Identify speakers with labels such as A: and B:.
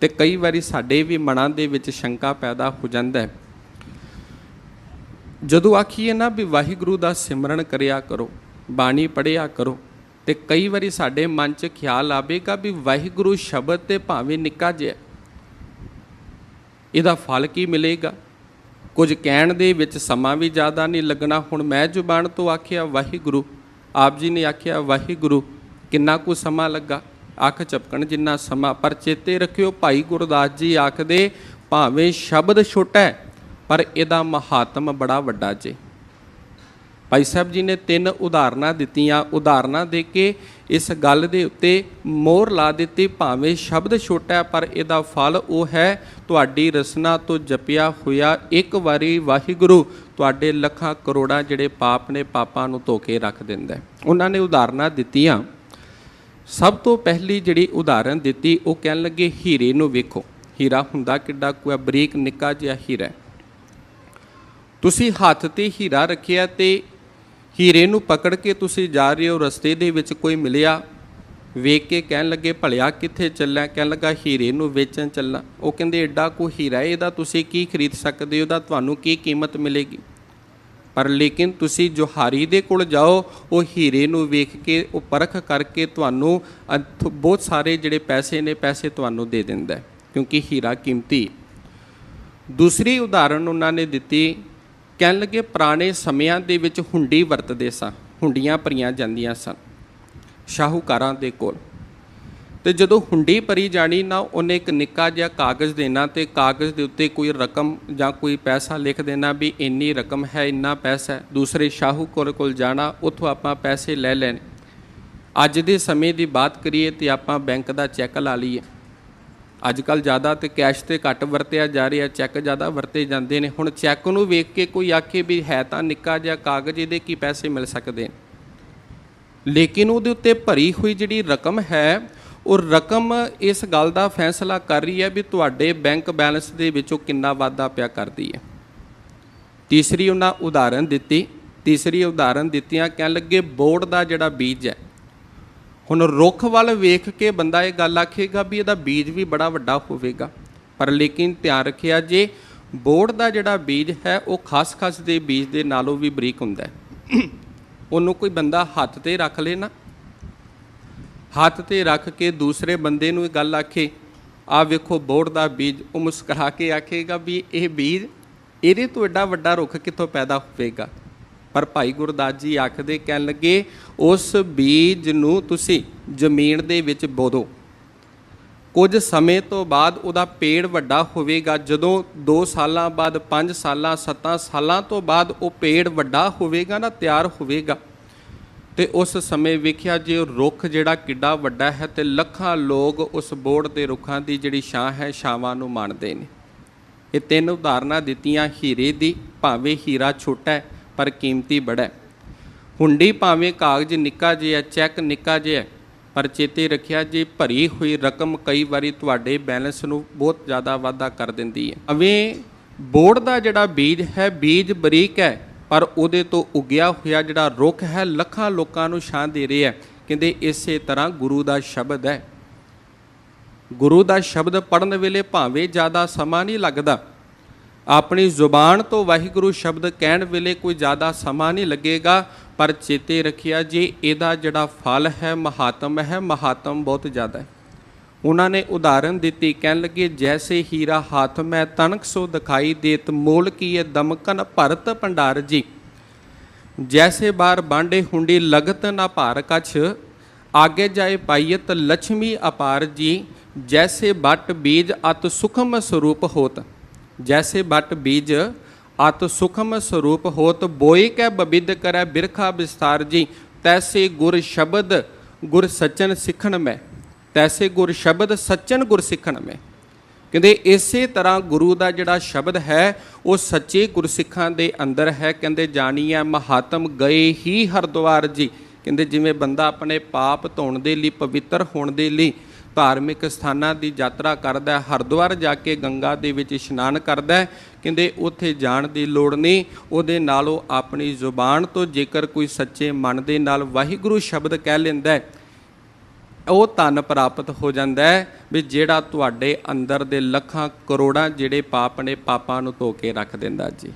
A: ਤੇ ਕਈ ਵਾਰੀ ਸਾਡੇ ਵੀ ਮਨਾਂ ਦੇ ਵਿੱਚ ਸ਼ੰਕਾ ਪੈਦਾ ਹੋ ਜਾਂਦਾ ਹੈ। ਜਦੋਂ ਆਖੀਏ ਨਾ ਵੀ ਵਾਹਿਗੁਰੂ ਦਾ ਸਿਮਰਨ ਕਰਿਆ ਕਰੋ, ਬਾਣੀ ਪੜਿਆ ਕਰੋ, ਤੇ ਕਈ ਵਾਰੀ ਸਾਡੇ ਮਨ 'ਚ ਖਿਆਲ ਆਵੇਗਾ ਵੀ ਵਾਹਿਗੁਰੂ ਸ਼ਬਦ ਤੇ ਭਾਵੇਂ ਨਿੱਕਾ ਜਿਹਾ ਇਹਦਾ ਫਲ ਕੀ ਮਿਲੇਗਾ? ਕੁਝ ਕਹਿਣ ਦੇ ਵਿੱਚ ਸਮਾਂ ਵੀ ਜ਼ਿਆਦਾ ਨਹੀਂ ਲੱਗਣਾ। ਹੁਣ ਮੈਂ ਜ਼ੁਬਾਨ ਤੋਂ ਆਖਿਆ, ਵਾਹਿਗੁਰੂ, ਆਪ ਜੀ ਨੇ ਆਖਿਆ, ਵਾਹਿਗੁਰੂ, ਕਿੰਨਾ ਕੁ ਸਮਾਂ ਲੱਗਾ? ਅੱਖ ਚਪਕਣ ਜਿੰਨਾ ਸਮਾਂ, ਪਰ ਚੇਤੇ ਰੱਖਿਓ ਭਾਈ ਗੁਰਦਾਸ ਜੀ ਆਖਦੇ, ਭਾਵੇਂ ਸ਼ਬਦ ਛੋਟਾ, ਪਰ ਇਹਦਾ ਮਹਾਤਮ ਬੜਾ ਵੱਡਾ ਜੇ। ਭਾਈ ਸਾਹਿਬ ਜੀ ਨੇ ਤਿੰਨ ਉਦਾਹਰਨਾਂ ਦਿੱਤੀਆਂ। ਉਦਾਹਰਨਾਂ ਦੇ ਕੇ ਇਸ ਗੱਲ ਦੇ ਉੱਤੇ ਮੋਹਰ ਲਾ ਦਿੱਤੀ, ਭਾਵੇਂ ਸ਼ਬਦ ਛੋਟਾ, ਪਰ ਇਹਦਾ ਫਲ ਉਹ ਹੈ, ਤੁਹਾਡੀ ਰਸਨਾ ਤੋਂ ਜਪਿਆ ਹੋਇਆ ਇੱਕ ਵਾਰੀ ਵਾਹਿਗੁਰੂ, ਤੁਹਾਡੇ ਲੱਖਾਂ ਕਰੋੜਾਂ ਜਿਹੜੇ ਪਾਪ ਨੇ, ਪਾਪਾਂ ਨੂੰ ਧੋ ਕੇ ਰੱਖ ਦਿੰਦਾ ਉਹਨਾਂ ਨੇ ਉਦਾਹਰਨਾਂ ਦਿੱਤੀਆਂ। ਸਭ ਤੋਂ ਪਹਿਲੀ ਜਿਹੜੀ ਉਦਾਹਰਨ ਦਿੱਤੀ, ਉਹ ਕਹਿਣ ਲੱਗੇ ਹੀਰੇ ਨੂੰ ਵੇਖੋ। ਹੀਰਾ ਹੁੰਦਾ ਕਿੱਡਾ ਕੋਈ ਬਰੀਕ ਨਿੱਕਾ ਜਿਹਾ ਹੀਰਾ ਤੁਸੀਂ ਹੱਥ ਤੇ ਹੀਰਾ ਰੱਖਿਆ ਤੇ ਹੀਰੇ ਨੂੰ ਪਕੜ ਕੇ ਤੁਸੀਂ ਜਾ ਰਹੇ ਹੋ, ਰਸਤੇ ਦੇ ਵਿੱਚ ਕੋਈ ਮਿਲਿਆ, ਵੇਖ ਕੇ ਕਹਿਣ ਲੱਗੇ, ਭਲਿਆ ਕਿੱਥੇ ਚੱਲਾਂ ਕਹਿਣ ਲੱਗਾ, ਹੀਰੇ ਨੂੰ ਵੇਚਣ ਚੱਲਾਂ ਉਹ ਕਹਿੰਦੇ, ਐਡਾ ਕੋ ਹੀਰਾ ਇਹਦਾ ਤੁਸੀਂ ਕੀ ਖਰੀਦ ਸਕਦੇ ਹੋ? ਦਾ ਤੁਹਾਨੂੰ ਕੀ ਕੀਮਤ ਮਿਲੇਗੀ? ਪਰ ਲੇਕਿਨ ਤੁਸੀਂ ਜੋਹਾਰੀ ਦੇ ਕੋਲ ਜਾਓ ਉਹ ਹੀਰੇ ਨੂੰ ਵੇਖ ਕੇ ਉਹ ਪਰਖ ਕਰਕੇ ਤੁਹਾਨੂੰ ਬਹੁਤ ਸਾਰੇ ਜਿਹੜੇ ਪੈਸੇ ਨੇ ਪੈਸੇ ਤੁਹਾਨੂੰ ਦੇ ਦਿੰਦਾ ਹੈ, ਕਿਉਂਕਿ ਹੀਰਾ ਕੀਮਤੀ। ਦੂਸਰੀ ਉਦਾਹਰਨ ਉਹਨਾਂ ਨੇ ਦਿੱਤੀ ਕਹਿਣ ਲੱਗੇ ਪੁਰਾਣੇ ਸਮਿਆਂ ਦੇ ਵਿੱਚ ਹੁੰਡੀ ਵਰਤਦੇ ਸਨ ਹੁੰਡੀਆਂ ਭਰੀਆਂ ਜਾਂਦੀਆਂ ਸਨ ਸ਼ਾਹੂਕਾਰਾਂ ਦੇ ਕੋਲ। ਤੇ ਜਦੋਂ ਹੁੰਡੀ ਭਰੀ ਜਾਣੀ ਨਾ ਉਹਨੇ ਇੱਕ ਨਿੱਕਾ ਜਿਹਾ ਕਾਗਜ਼ ਦੇਣਾ ਤੇ ਕਾਗਜ਼ ਦੇ ਉੱਤੇ ਕੋਈ ਰਕਮ ਜਾਂ ਕੋਈ ਪੈਸਾ ਲਿਖ ਦੇਣਾ ਵੀ ਇੰਨੀ ਰਕਮ ਹੈ, ਇੰਨਾ ਪੈਸਾ ਹੈ। ਦੂਸਰੇ ਸ਼ਾਹੂਕਾਰ ਕੋਲ ਜਾਣਾ, ਉੱਥੋਂ ਆਪਾਂ ਪੈਸੇ ਲੈ ਲੈਣ। ਅੱਜ ਦੇ ਸਮੇਂ ਦੀ ਬਾਤ ਕਰੀਏ ਤੇ ਆਪਾਂ ਬੈਂਕ ਦਾ ਚੈੱਕ ਲਾ ਲਈਏ। ਅੱਜ ਕੱਲ ਜ਼ਿਆਦਾ ਤੇ ਕੈਸ਼ ਤੇ ਘੱਟ ਵਰਤਿਆ ਜਾ ਰਿਹਾ, ਚੈੱਕ ਜ਼ਿਆਦਾ ਵਰਤੇ ਜਾਂਦੇ ਨੇ। ਹੁਣ ਚੈੱਕ ਨੂੰ ਵੇਖ ਕੇ ਕੋਈ ਆਖੇ ਵੀ ਹੈ ਤਾਂ ਨਿੱਕਾ ਜਿਹਾ ਕਾਗਜ਼, ਇਹਦੇ ਕੀ ਪੈਸੇ ਮਿਲ ਸਕਦੇ ਨੇ? ਲੇਕਿਨ ਉਹਦੇ ਉੱਤੇ ਭਰੀ ਹੋਈ ਜਿਹੜੀ ਰਕਮ ਹੈ ਉਹ ਰਕਮ ਇਸ ਗੱਲ ਦਾ ਫੈਸਲਾ ਕਰ ਰਹੀ ਹੈ ਵੀ ਤੁਹਾਡੇ ਬੈਂਕ ਬੈਲੈਂਸ ਦੇ ਵਿੱਚੋਂ ਕਿੰਨਾ ਵਾਧਾ ਪਿਆ ਕਰਦੀ ਹੈ। ਤੀਸਰੀ ਉਹਨਾਂ ਉਦਾਹਰਨ ਦਿੱਤੀ, ਤੀਸਰੀ ਉਦਾਹਰਨ ਦਿੱਤੀਆਂ ਕਹਿਣ ਲੱਗੇ ਬੋਰਡ ਦਾ ਜਿਹੜਾ ਬੀਜ ਹੈ। ਹੁਣ ਰੁੱਖ ਵੱਲ ਵੇਖ ਕੇ ਬੰਦਾ ਇਹ ਗੱਲ ਆਖੇਗਾ ਵੀ ਇਹਦਾ ਬੀਜ ਵੀ ਬੜਾ ਵੱਡਾ ਹੋਵੇਗਾ। ਪਰ ਲੇਕਿਨ ਧਿਆਨ ਰੱਖਿਆ ਜੇ ਬੋਰਡ ਦਾ ਜਿਹੜਾ ਬੀਜ ਹੈ, ਉਹ ਖਸ-ਖਸ ਦੇ ਬੀਜ ਦੇ ਨਾਲੋਂ ਵੀ ਬਰੀਕ ਹੁੰਦਾ ਹੈ। ਉਹਨੂੰ ਕੋਈ ਬੰਦਾ ਹੱਥ ਤੇ ਰੱਖ ਲੇ ਨਾ ਹੱਥ ਤੇ ਰੱਖ ਕੇ ਦੂਸਰੇ ਬੰਦੇ ਨੂੰ ਇਹ ਗੱਲ ਆਖੇ, ਆ ਵੇਖੋ ਬੋਰਡ ਦਾ ਬੀਜ। ਉਹ ਮੁਸਕਰਾ ਕੇ ਆਖੇਗਾ ਵੀ ਇਹ ਬੀਜ ਇਹਦੇ ਤੋਂ ਐਡਾ ਵੱਡਾ ਰੁੱਖ ਕਿੱਥੋਂ ਪੈਦਾ ਹੋਵੇਗਾ? ਪਰ ਭਾਈ ਗੁਰਦਾਸ ਜੀ ਆਖਦੇ ਕਹਿਣ ਲੱਗੇ, ਉਸ ਬੀਜ ਨੂੰ ਤੁਸੀਂ ਜ਼ਮੀਨ ਦੇ ਵਿੱਚ ਬੋਦੋ। ਕੁਝ ਸਮੇਂ ਤੋਂ ਬਾਅਦ ਉਹਦਾ ਪੇੜ ਵੱਡਾ ਹੋਵੇਗਾ। ਜਦੋਂ 2 ਸਾਲਾਂ ਬਾਅਦ 5 ਸਾਲਾਂ 7 ਸਾਲਾਂ ਤੋਂ ਬਾਅਦ ਉਹ ਪੇੜ ਵੱਡਾ ਹੋਵੇਗਾ ਨਾ, ਤਿਆਰ ਹੋਵੇਗਾ। ਤੇ ਉਸ ਸਮੇਂ ਵੇਖਿਆ ਜੇ ਉਹ ਰੁੱਖ ਜਿਹੜਾ ਕਿੱਡਾ ਵੱਡਾ ਹੈ ਤੇ ਲੱਖਾਂ ਲੋਕ ਉਸ ਬੋਰਡ ਦੇ ਰੁੱਖਾਂ ਦੀ ਜਿਹੜੀ ਛਾਂ ਹੈ, ਛਾਵਾਂ ਨੂੰ ਮੰਨਦੇ ਨੇ। ਇਹ ਤਿੰਨ ਉਦਾਹਰਨਾਂ ਦਿੱਤੀਆਂ, ਹੀਰੇ ਦੀ ਭਾਵੇਂ ਹੀਰਾ ਛੋਟਾ ਹੈ, ਪਰ ਕੀਮਤੀ ਬੜਾ ਹੈ। ਹੁੰਡੀ ਭਾਵੇਂ ਕਾਗਜ਼ ਨਿੱਕਾ ਜਿਹਾ ਚੈੱਕ ਨਿੱਕਾ ਜਿਹਾ ਪਰ ਚੇਤੇ ਰੱਖਿਆ ਜੇ ਭਰੀ ਹੋਈ ਰਕਮ ਕਈ ਵਾਰੀ ਤੁਹਾਡੇ ਬੈਲੈਂਸ ਨੂੰ ਬਹੁਤ ਜ਼ਿਆਦਾ ਵਾਧਾ ਕਰ ਦਿੰਦੀ ਹੈ। ਅਵੇਂ ਬੋਰਡ ਦਾ ਜਿਹੜਾ ਬੀਜ ਹੈ, ਬੀਜ ਬਰੀਕ ਹੈ ਪਰ ਉਹਦੇ ਤੋਂ ਉਗਿਆ ਹੋਇਆ ਜਿਹੜਾ ਰੁੱਖ ਹੈ, ਲੱਖਾਂ ਲੋਕਾਂ ਨੂੰ ਛਾਂ ਦੇ ਰਿਹਾ ਕਹਿੰਦੇ ਇਸੇ ਤਰ੍ਹਾਂ ਗੁਰੂ ਦਾ ਸ਼ਬਦ ਹੈ। ਗੁਰੂ ਦਾ ਸ਼ਬਦ ਪੜਨ ਵੇਲੇ ਭਾਵੇਂ ਜ਼ਿਆਦਾ ਸਮਾਂ ਨਹੀਂ ਲੱਗਦਾ। ਆਪਣੀ ਜ਼ੁਬਾਨ ਤੋਂ ਵਾਹਿਗੁਰੂ ਸ਼ਬਦ ਕਹਿਣ ਵੇਲੇ ਕੋਈ ਜ਼ਿਆਦਾ ਸਮਾਂ ਨਹੀਂ ਲੱਗੇਗਾ, ਪਰ ਚੇਤੇ ਰੱਖਿਆ ਜੇ ਇਹਦਾ ਜਿਹੜਾ ਫਲ ਹੈ, ਮਹਾਤਮ ਹੈ, ਮਹਾਤਮ ਬਹੁਤ ਜ਼ਿਆਦਾ ਹੈ। ਉਹਨਾਂ ਨੇ ਉਦਾਹਰਨ ਦਿੱਤੀ, ਕਹਿਣ ਲੱਗੇ, ਜੈਸੇ ਹੀਰਾ ਹਾਥ ਮੈਂ ਤਨਕ ਸੋ ਦਿਖਾਈ ਦੇਤ, ਮੋਲ ਕੀ ਦਮਕਨ ਭਰਤ ਭੰਡਾਰ ਜੀ? ਜੈਸੇ ਬਾਰ ਬਾਂਡੇ ਹੁੰਡੀ ਲਗਤ ਨਾ ਭਾਰ ਕਛ, ਆਗੇ ਜਾਏ ਪਾਈਤ ਲక్ష్ਮੀ ਅਪਾਰ ਜੀ, ਜੈਸੇ ਬਟ ਬੀਜ ਅਤ ਸੁਖਮ ਸਰੂਪ ਹੋਤ। ਜੈਸੇ ਬਟ ਬੀਜ ਅਤ ਸੁਖਮ ਸਰੂਪ ਹੋਤ, ਬੋਏ ਕੈ ਬਬਿਦ ਕਰੈ ਬਿਰਖਾ ਵਿਸਤਾਰ ਜੀ, ਤੈਸੇ ਗੁਰ ਸ਼ਬਦ, ਗੁਰ ਸਚਨ ਸਿੱਖਣ ਮੈਂ। ਤੈਸੇ ਗੁਰ ਸ਼ਬਦ ਸੱਚਨ ਗੁਰ ਸਿੱਖਣ ਮੈਂ। ਕਹਿੰਦੇ ਇਸੇ ਤਰ੍ਹਾਂ ਗੁਰੂ ਦਾ ਜਿਹੜਾ ਸ਼ਬਦ ਹੈ, ਉਹ ਸੱਚੇ ਗੁਰਸਿੱਖਾਂ ਦੇ ਅੰਦਰ ਹੈ। ਕਹਿੰਦੇ ਜਾਣੀ ਹੈ ਮਹਾਤਮ ਗਏ ਹੀ ਹਰਦੁਆਰ ਜੀ। ਕਹਿੰਦੇ ਜਿਵੇਂ ਬੰਦਾ ਆਪਣੇ ਪਾਪ ਧੋਣ ਦੇ ਲਈ, ਪਵਿੱਤਰ ਹੋਣ ਦੇ ਲਈ ਧਾਰਮਿਕ ਸਥਾਨਾਂ ਦੀ ਯਾਤਰਾ ਕਰਦਾ ਹੈ, ਹਰਿਦੁਆਰ ਜਾ ਕੇ ਗੰਗਾ ਦੇ ਵਿੱਚ ਇਸ਼ਨਾਨ ਕਰਦਾ ਹੈ। ਕਹਿੰਦੇ ਉੱਥੇ ਜਾਣ ਦੀ ਲੋੜ ਨਹੀਂ, ਉਹਦੇ ਨਾਲ ਉਹ ਆਪਣੀ ਜ਼ੁਬਾਨ ਤੋਂ ਜੇਕਰ ਕੋਈ ਸੱਚੇ ਮਨ ਦੇ ਨਾਲ ਵਾਹਿਗੁਰੂ ਸ਼ਬਦ ਕਹਿ ਲੈਂਦਾ ਹੈ ਉਹ ਧਨ ਪ੍ਰਾਪਤ ਹੋ ਜਾਂਦਾ ਹੈ ਵੀ ਜਿਹੜਾ ਤੁਹਾਡੇ ਅੰਦਰ ਦੇ ਲੱਖਾਂ ਕਰੋੜਾਂ ਜਿਹੜੇ ਪਾਪ ਨੇ, ਪਾਪਾਂ ਨੂੰ ਧੋ ਕੇ ਰੱਖ ਦਿੰਦਾ ਜੀ।